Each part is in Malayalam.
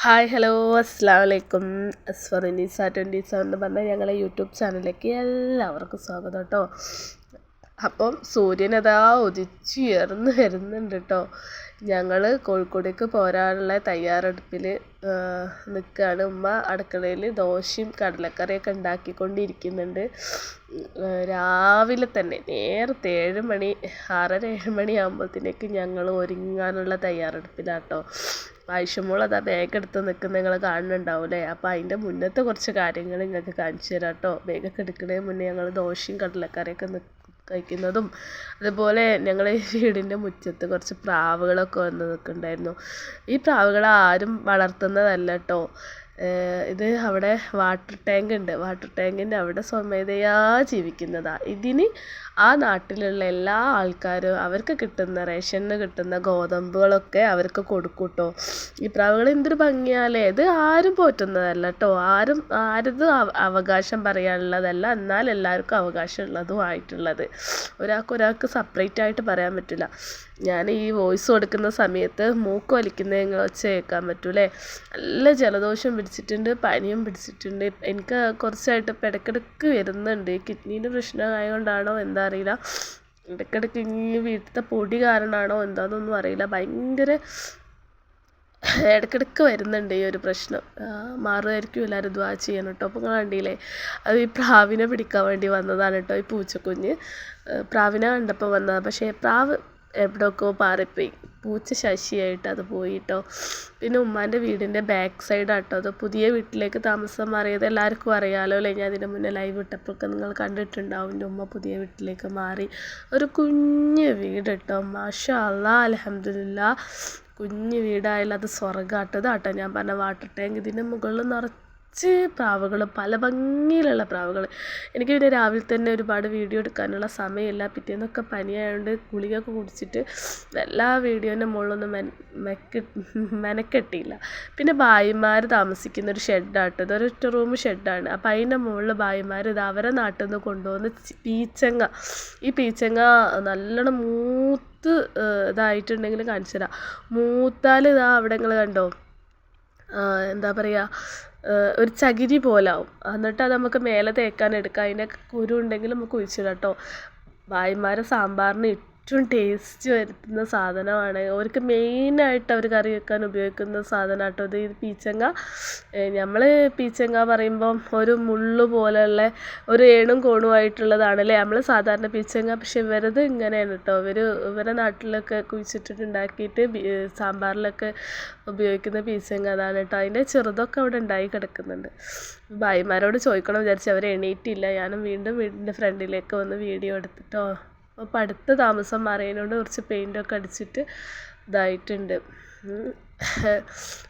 ഹായ് ഹലോ അസ്സാം വലൈക്കും അസ്ഫറിനീസ ട്വന്റി സെവൻ എന്ന് പറഞ്ഞ ഞങ്ങളെ യൂട്യൂബ് ചാനലിലേക്ക് എല്ലാവർക്കും സ്വാഗതം കേട്ടോ. അപ്പം സൂര്യനതാ ഉദിച്ചുയർന്ന് വരുന്നുണ്ട് കേട്ടോ. ഞങ്ങൾ കോഴിക്കോടേക്ക് പോരാനുള്ള തയ്യാറെടുപ്പിൽ നിൽക്കുകയാണ് ഉമ്മ അടുക്കളയിൽ ദോശയും കടലക്കറിയൊക്കെ ഉണ്ടാക്കിക്കൊണ്ടിരിക്കുന്നുണ്ട്. രാവിലെ തന്നെ നേരത്തെ ഏഴ് മണി ആറര ഏഴ് മണി ആകുമ്പോഴത്തേക്ക് ഞങ്ങൾ ഒരുങ്ങാനുള്ള തയ്യാറെടുപ്പിലാട്ടോ. ആയിഷമോൾ അതാ ബാഗ് എടുത്ത് നിൽക്കുന്നത് നിങ്ങൾ കാണുന്നുണ്ടാവും അല്ലേ അപ്പോൾ അതിന്റെ മുന്നത്തെ കുറച്ച് കാര്യങ്ങൾ നിങ്ങൾക്ക് കാണിച്ചു തരാം കേട്ടോ. ബാഗൊക്കെ എടുക്കുന്നതിന് മുന്നേ ഞങ്ങൾ ദോശയും കടലക്കറിയൊക്കെ കഴിക്കുന്നതും അതുപോലെ ഞങ്ങൾ വീടിന്റെ മുറ്റത്ത് കുറച്ച് പ്രാവുകളൊക്കെ വന്ന് നിൽക്കുന്നുണ്ടായിരുന്നു. ഈ പ്രാവുകളെ ആരും വളർത്തുന്നതല്ല കേട്ടോ. ഇത് അവിടെ വാട്ടർ ടാങ്ക് ഉണ്ട്. വാട്ടർ ടാങ്കിന്റെ അവിടെ സ്വമേധയാ ജീവിക്കുന്നതാണ് ഇതിന് ആ നാട്ടിലുള്ള എല്ലാ ആൾക്കാരും അവർക്ക് കിട്ടുന്ന റേഷന് കിട്ടുന്ന ഗോതമ്പുകളൊക്കെ അവർക്ക് കൊടുക്കും കേട്ടോ ഈ പ്രാവുകൾ എന്തൊരു ഭംഗിയാലേ. ഇത് ആരും പോറ്റുന്നതല്ല കേട്ടോ ആരും ആരതും അവകാശം പറയാനുള്ളതല്ല. എന്നാൽ എല്ലാവർക്കും അവകാശമുള്ളതും ആയിട്ടുള്ളത്. ഒരാൾക്ക് ഒരാൾക്ക് സെപ്പറേറ്റ് ആയിട്ട് പറയാൻ പറ്റില്ല. ഞാൻ ഈ വോയിസ് കൊടുക്കുന്ന സമയത്ത് മൂക്ക് നിങ്ങൾ ഒച്ച കേൾക്കാൻ പറ്റൂലേ? നല്ല ജലദോഷം പിടിച്ചിട്ടുണ്ട് പനിയും പിടിച്ചിട്ടുണ്ട്. എനിക്ക് കുറച്ചായിട്ട് ഇപ്പം ഇടയ്ക്കിടയ്ക്ക് വരുന്നുണ്ട്. കിഡ്നീന്റെ പ്രശ്നമായതുകൊണ്ടാണോ എന്താ അറിയില്ല. ഇടയ്ക്കിടയ്ക്ക് ഈ വീട്ടിലത്തെ പൊടി കാരണമാണോ എന്താണെന്നൊന്നും അറിയില്ല. ഭയങ്കര ഇടയ്ക്കിടയ്ക്ക് വരുന്നുണ്ട് ഈ ഒരു പ്രശ്നം. മാറുമായിരിക്കും എല്ലാവരും ദ്വാ ചെയ്യണം കേട്ടോ നിങ്ങൾ കണ്ടില്ലേ? അത് ഈ പ്രാവിനെ പിടിക്കാൻ വേണ്ടി വന്നതാണ് കേട്ടോ ഈ പൂച്ചക്കുഞ്ഞ്. പ്രാവിനെ കണ്ടപ്പോൾ വന്നതാണ് പക്ഷേ പ്രാവ് എവിടെയൊക്കെ പാറിപ്പോയി. പൂച്ച ശശിയായിട്ട് അത് പോയിട്ടോ. പിന്നെ ഉമ്മാന്റെ വീടിന്റെ ബാക്ക് സൈഡാട്ടോ അത് പുതിയ വീട്ടിലേക്ക് താമസം മാറിയത് എല്ലാവർക്കും അറിയാമല്ലോ അല്ലേ? ഞാൻ അതിന്റെ മുന്നേ ലൈവ് ഇട്ടപ്പോഴൊക്കെ നിങ്ങൾ കണ്ടിട്ടുണ്ടാവും. എന്റെ ഉമ്മ പുതിയ വീട്ടിലേക്ക് മാറി. ഒരു കുഞ്ഞ് വീട് കേട്ടോ മാഷാ അലഹമില്ല കുഞ്ഞ് വീടായാലും അത് സ്വർഗാട്ടതാട്ടോ ഞാൻ പറഞ്ഞ വാട്ടർ ടാങ്ക് ഇതിന്റെ മുകളിൽ നിറച്ച് നിറച്ച് പ്രാവുകൾ പല ഭംഗിയിലുള്ള പ്രാവുകൾ എനിക്ക് പിന്നെ രാവിലെ തന്നെ ഒരുപാട് വീഡിയോ എടുക്കാനുള്ള സമയമില്ല. പിറ്റേന്നൊക്കെ പനിയായതുകൊണ്ട് ഗുളികയൊക്കെ കുടിച്ചിട്ട് എല്ലാ വീഡിയോന്റെ മുകളിലൊന്നും മെൻ മെക്ക് മെനക്കെട്ടിയില്ല. പിന്നെ ഭായിമാർ താമസിക്കുന്ന ഒരു ഷെഡാട്ടോ ഇതൊരൊറ്റ റൂം ഷെഡാണ്. അപ്പോൾ അതിന്റെ മുകളിൽ ഭായിമാർ ഇത് അവരെ നാട്ടിൽ നിന്ന് കൊണ്ടുവന്ന് പീച്ചങ്ങ ഈ പീച്ചങ്ങ നല്ലോണം മൂത്ത് ഇതായിട്ടുണ്ടെങ്കിൽ കാണിച്ചു തരാം മൂത്താൽ ഇതാ അവിടെ നിങ്ങൾ കണ്ടോ? എന്താ പറയുക ഒരു ചകിരി പോലാവും. എന്നിട്ട് അത് നമുക്ക് മേലെ തേക്കാൻ എടുക്കാം. അതിന്റെ കുരു ഉണ്ടെങ്കിൽ നമുക്ക് ഒഴിച്ചിടാം കേട്ടോ ഭായിമാരെ സാമ്പാറിന് ഏറ്റവും ടേസ്റ്റ് വരുത്തുന്ന സാധനമാണ്. അവർക്ക് മെയിനായിട്ട് അവർ കറി വെക്കാൻ ഉപയോഗിക്കുന്ന സാധനം കേട്ടോ ഇത് പീച്ചങ്ങ നമ്മൾ പീച്ചങ്ങ പറയുമ്പം ഒരു മുള്ള് പോലെയുള്ള ഒരു ഏണും കോണുമായിട്ടുള്ളതാണല്ലേ നമ്മൾ സാധാരണ പീച്ചങ്ങ പക്ഷെ ഇവരത് ഇങ്ങനെയാണ് കേട്ടോ ഇവർ ഇവരെ നാട്ടിലൊക്കെ കുഴിച്ചിട്ടിട്ട് ഉണ്ടാക്കിയിട്ട് സാമ്പാറിലൊക്കെ ഉപയോഗിക്കുന്ന പീച്ചങ്ങ അതാണ് കേട്ടോ അതിന്റെ ചെറുതൊക്കെ അവിടെ ഉണ്ടായി കിടക്കുന്നുണ്ട്. ഭായിമാരോട് ചോദിക്കണം വിചാരിച്ചു അവർ എണീറ്റില്ല. ഞാനും വീണ്ടും വീടിന്റെ ഫ്രണ്ടിലേക്ക് വന്ന് വീഡിയോ എടുത്തിട്ടോ. അപ്പോൾ അടുത്ത താമസം മാറിയതിനോട് കുറച്ച് പെയിന്റൊക്കെ അടിച്ചിട്ട് ഇതായിട്ടുണ്ട്.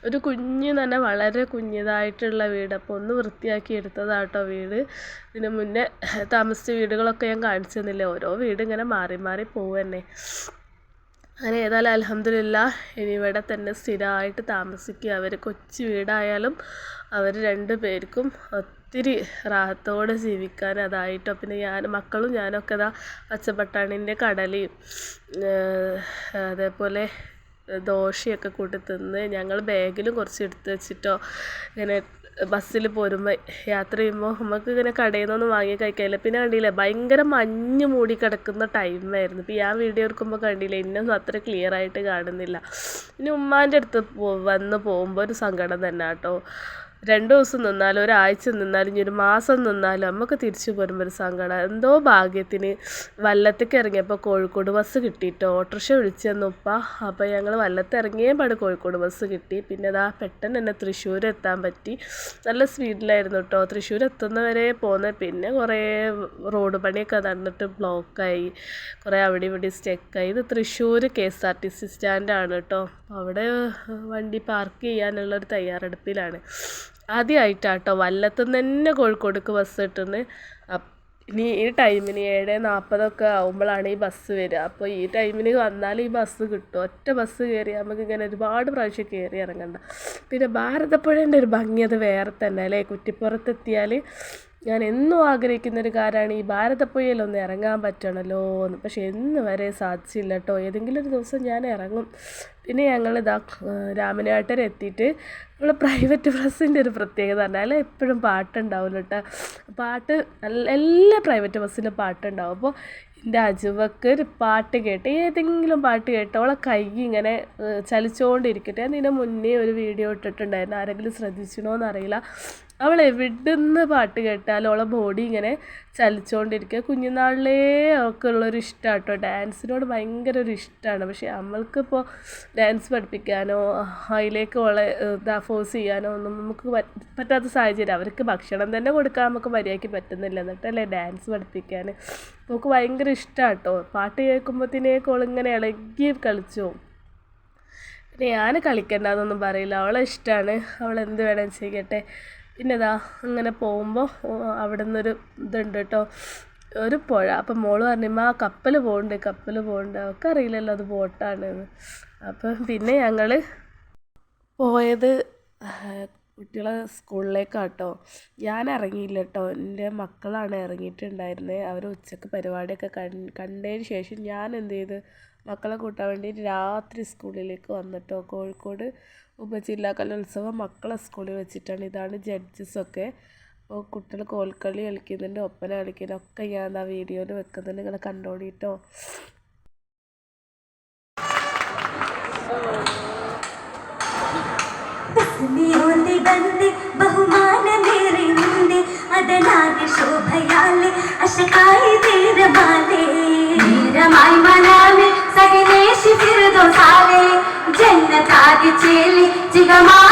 ഒരു കുഞ്ഞ് തന്നെ വളരെ കുഞ്ഞിതായിട്ടുള്ള വീട്. അപ്പോൾ ഒന്ന് വൃത്തിയാക്കി എടുത്തതാട്ടോ വീട്. ഇതിന് മുന്നേ താമസിച്ച വീടുകളൊക്കെ ഞാൻ കാണിച്ചു തന്നില്ലേ? ഓരോ വീട് ഇങ്ങനെ മാറി മാറി പോവുക അങ്ങനെ ഏതായാലും അലഹമില്ല ഇനി ഇവിടെ തന്നെ സ്ഥിരമായിട്ട് താമസിക്കുക. അവർ കൊച്ചു വീടായാലും അവർ രണ്ടു പേർക്കും ഒത്തിരി റാഹത്തോടെ ജീവിക്കാൻ അതായിട്ടോ. പിന്നെ ഞാൻ മക്കളും ഞാനൊക്കെ ഇതാ പച്ചപ്പട്ടാണിന്റെ കടലയും അതേപോലെ ദോശയൊക്കെ കൂട്ടി തിന്ന് ഞങ്ങൾ ബാഗിലും കുറച്ച് എടുത്ത് വെച്ചിട്ടോ. ഇങ്ങനെ ബസ്സിൽ പോരുമ്പോൾ യാത്ര ചെയ്യുമ്പോൾ നമുക്ക് ഇങ്ങനെ കടയിൽ നിന്നൊന്നും വാങ്ങി കഴിക്കാനില്ല. പിന്നെ കണ്ടില്ല ഭയങ്കര മഞ്ഞ് മൂടി കിടക്കുന്ന ടൈമായിരുന്നു ഇപ്പോൾ ഞാൻ വീഡിയോ എടുക്കുമ്പോൾ കണ്ടില്ല ഇന്നൊന്നും അത്ര ക്ലിയർ ആയിട്ട് കാണുന്നില്ല. ഇനി ഉമ്മാന്റെ അടുത്ത് പോ വന്ന് പോകുമ്പോൾ ഒരു സങ്കടം തന്നെ കേട്ടോ രണ്ട് ദിവസം നിന്നാലും ഒരാഴ്ച നിന്നാലും ഇനി ഒരു മാസം നിന്നാലും നമുക്ക് തിരിച്ചു പോരുമ്പോൾ ഒരു സങ്കടം. എന്തോ ഭാഗ്യത്തിന് വല്ലത്തേക്ക് ഇറങ്ങിയപ്പോൾ കോഴിക്കോട് ബസ് കിട്ടിയിട്ടോ ഓട്ടോറിക്ഷ വിളിച്ചെന്നുപ്പ അപ്പോൾ ഞങ്ങൾ വല്ലത്ത് ഇറങ്ങിയേ പാട് കോഴിക്കോട് ബസ് കിട്ടി. പിന്നെ അതാ പെട്ടെന്ന് തന്നെ തൃശ്ശൂർ എത്താൻ പറ്റി. നല്ല സ്പീഡിലായിരുന്നു കേട്ടോ തൃശ്ശൂർ എത്തുന്നവരെ പോകുന്ന പിന്നെ. കുറേ റോഡ് പണിയൊക്കെ നടന്നിട്ട് ബ്ലോക്കായി കുറേ അവിടെ ഇവിടെ സ്റ്റെക്കായി ഇത് Thrissur K S R T C സ്റ്റാൻഡാണ് കേട്ടോ അവിടെ വണ്ടി പാർക്ക് ചെയ്യാനുള്ളൊരു തയ്യാറെടുപ്പിലാണ്. ആദ്യമായിട്ടാട്ടോ വല്ലത്തുനിന്ന് തന്നെ കോഴിക്കോടേക്ക് ബസ് കിട്ടുന്നത് ഇനി ഈ ടൈമിന് ഏഴ് നാൽപ്പതൊക്കെ ആകുമ്പോഴാണ് ഈ ബസ് വരിക അപ്പോൾ ഈ ടൈമിന് വന്നാൽ ഈ ബസ് കിട്ടും. ഒറ്റ ബസ് കയറി നമുക്ക് ഇങ്ങനെ ഒരുപാട് പ്രാവശ്യം കയറി ഇറങ്ങണ്ട. പിന്നെ ഭാരതപ്പുഴേന്റെ ഒരു ഭംഗി അത് വേറെ തന്നെ അല്ലേ? കുറ്റിപ്പുറത്തെത്തിയാൽ ഞാൻ എന്നും ആഗ്രഹിക്കുന്ന ഒരു കാര്യമാണ് ഈ ഭാരതപ്പുഴയിലൊന്ന് ഇറങ്ങാൻ പറ്റണമല്ലോ എന്ന് പക്ഷെ എന്ന് വരെ സാധിച്ചില്ല കേട്ടോ ഏതെങ്കിലും ഒരു ദിവസം ഞാൻ ഇറങ്ങും. പിന്നെ ഞങ്ങൾ ഇതാ രാമനാട്ടർ എത്തിയിട്ട് നമ്മൾ പ്രൈവറ്റ് ബസ്സിന്റെ ഒരു പ്രത്യേകത പറഞ്ഞാൽ എപ്പോഴും പാട്ടുണ്ടാവും കേട്ടോ പാട്ട് എല്ലാ പ്രൈവറ്റ് ബസ്സിലും പാട്ടുണ്ടാവും. അപ്പോൾ എന്റെ അജുവക്ക് ഒരു പാട്ട് കേട്ട് ഏതെങ്കിലും പാട്ട് കേട്ട് അവളെ കൈ ഇങ്ങനെ ചലിച്ചുകൊണ്ടിരിക്കട്ടെ ഞാൻ മുന്നേ ഒരു വീഡിയോ ഇട്ടിട്ടുണ്ടായിരുന്നു. ആരെങ്കിലും ശ്രദ്ധിച്ചണോ എന്നറിയില്ല അവൾ എവിടുന്ന് പാട്ട് കേട്ടാലും അവളെ ബോഡി ഇങ്ങനെ ചലിച്ചുകൊണ്ടിരിക്കുക കുഞ്ഞുനാളിലേ അവൾക്ക് ഉള്ളൊരു ഇഷ്ടമാണ് കേട്ടോ ഡാൻസിനോട് ഭയങ്കര ഒരു ഇഷ്ടമാണ് പക്ഷേ നമ്മൾക്കിപ്പോൾ ഡാൻസ് പഠിപ്പിക്കാനോ അതിലേക്ക് ഉള്ള ഇതാ ഫോഴ്സ് ചെയ്യാനോ ഒന്നും നമുക്ക് പറ്റാത്ത സാഹചര്യം. അവർക്ക് ഭക്ഷണം തന്നെ കൊടുക്കാൻ നമുക്ക് മര്യാദയ്ക്ക് പറ്റുന്നില്ല. എന്നിട്ടല്ലേ ഡാൻസ് പഠിപ്പിക്കാൻ. നമുക്ക് ഭയങ്കര ഇഷ്ടമാണ് കേട്ടോ പാട്ട് കേൾക്കുമ്പോഴത്തേക്ക് ഇങ്ങനെ ഇളകി കളിച്ചു. പിന്നെ ഞാൻ കളിക്കേണ്ടതെന്നൊന്നും പറയില്ല. അവളെ ഇഷ്ടമാണ് അവൾ എന്ത് വേണം ചെയ്യട്ടെ. പിന്നെ ഇതാ അങ്ങനെ പോകുമ്പോൾ അവിടെ നിന്നൊരു ഇതുണ്ട് കേട്ടോ ഒരു പുഴ. അപ്പം മോൾ പറഞ്ഞമ്മ ആ കപ്പൽ പോകുന്നുണ്ട് കപ്പൽ പോകുന്നുണ്ട് ഒക്കെ അറിയില്ലല്ലോ അത് ബോട്ടാണ് അപ്പം പിന്നെ ഞങ്ങൾ പോയത് കുട്ടികളെ സ്കൂളിലേക്കാട്ടോ. ഞാൻ ഇറങ്ങിയില്ല കേട്ടോ എന്റെ മക്കളാണ് ഇറങ്ങിയിട്ടുണ്ടായിരുന്നത് അവർ ഉച്ചയ്ക്ക് പരിപാടിയൊക്കെ കണ്ടതിന് ശേഷം ഞാൻ എന്ത് ചെയ്ത് മക്കളെ കൂട്ടാൻ വേണ്ടി രാത്രി സ്കൂളിലേക്ക് വന്നിട്ടോ കോഴിക്കോട് ഉപജില്ലാ കലോത്സവം മക്കളെ സ്കൂളിൽ വെച്ചിട്ടാണ്. ഇതാണ് ജഡ്ജസൊക്കെ അപ്പോൾ കുട്ടികൾ കോൽക്കളി കളിക്കുന്നുണ്ട് ഒപ്പന കളിക്കുന്നുണ്ട്. ഒക്കെ ഞാൻ ആ വീഡിയോയിൽ വെക്കുന്നുണ്ട് നിങ്ങൾ കണ്ടോളിട്ടോ നീയോന്റെ ബന്ധെ ബഹുമാനമേറി അതനാകെ ശോഭയാലെ അശകായി തീരമാലേ തീരമായി മനാമെ ഫിർദോസാലെ ജന്നതാകെ ചേലി ജിഗമാ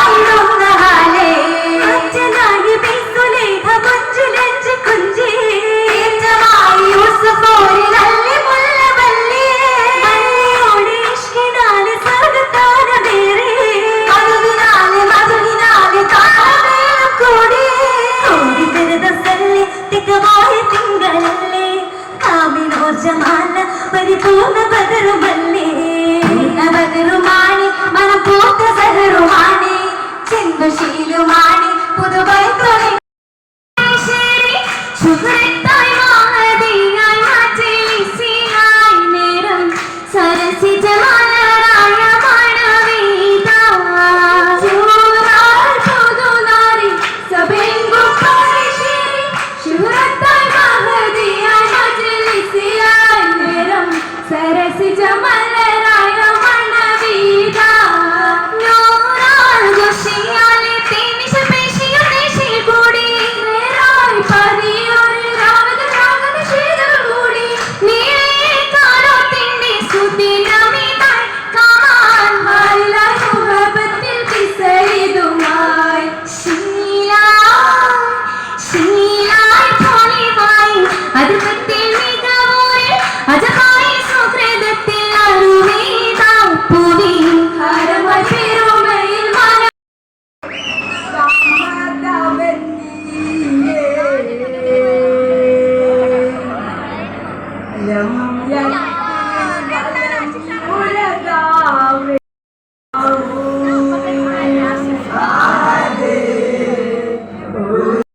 കുശിയിലുമാണ് പുതുവൈ